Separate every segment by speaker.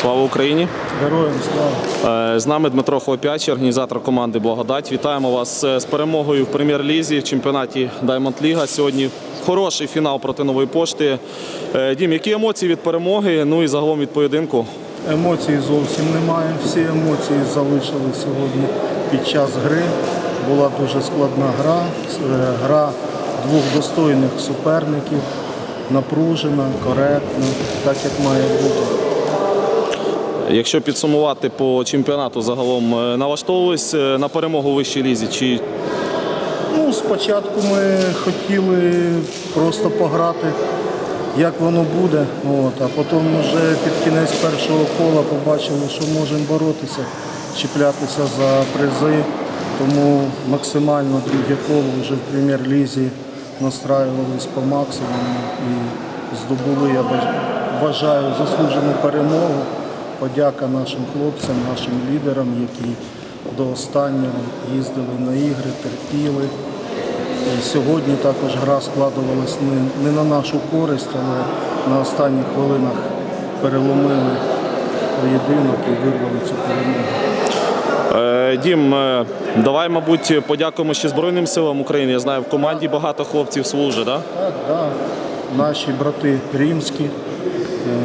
Speaker 1: Слава Україні!
Speaker 2: Героям слава.
Speaker 1: Е, З нами Дмитро Хлоп'яч, організатор команди Благодать. Вітаємо вас е, з перемогою в прем'єр-лізі в чемпіонаті Diamond Ліга. Сьогодні хороший фінал проти нової пошти. Е, Дім, які емоції від перемоги? Ну і загалом від поєдинку.
Speaker 2: Емоцій зовсім немає. Всі емоції залишили сьогодні під час гри. Була дуже складна гра. Гра двох достойних суперників, напружена, коректна, так як має бути.
Speaker 1: Якщо підсумувати по чемпіонату загалом, е, налаштовувались на перемогу у вищій лізі? Чи
Speaker 2: Ну, спочатку ми хотіли просто пограти, як воно буде. От, а потім вже під кінець першого кола побачили, що можемо боротися, чіплятися за призи. Тому максимально друге коло вже в прем'єр-лізі настраювались по максимуму і здобули, я вважаю, заслужену перемогу. Подяка нашим хлопцям, нашим лідерам, які до останнього їздили на ігри, терпіли. І сьогодні також гра складувалась не, не на нашу користь, але на останніх хвилинах переломили поєдинок і вирвали цю перемогу.
Speaker 1: Е, Дім, е, давай, мабуть, подякуємо ще Збройним силам України. Я знаю, в команді багато хлопців служить, да?
Speaker 2: Так, да. Наші брати римські,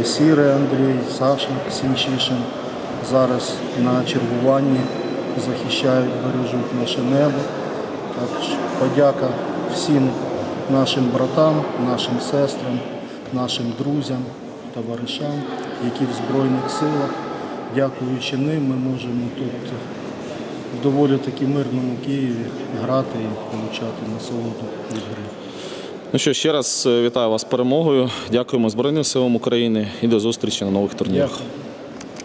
Speaker 2: е, Сірий Андрій, Саша Сінчишин зараз на чергуванні захищають, бережуть наше небо. Також подяка всім нашим братам, нашим сестрам, нашим друзям, товаришам, які в Збройних силах. Дякуючи ним, ми можемо тут в доволі таки мирному Києві грати і отримати насолоду від гри.
Speaker 1: Ну що, ще раз е, вітаю вас з перемогою. Дякуємо Збройним силам України і до зустрічі на нових турнірах.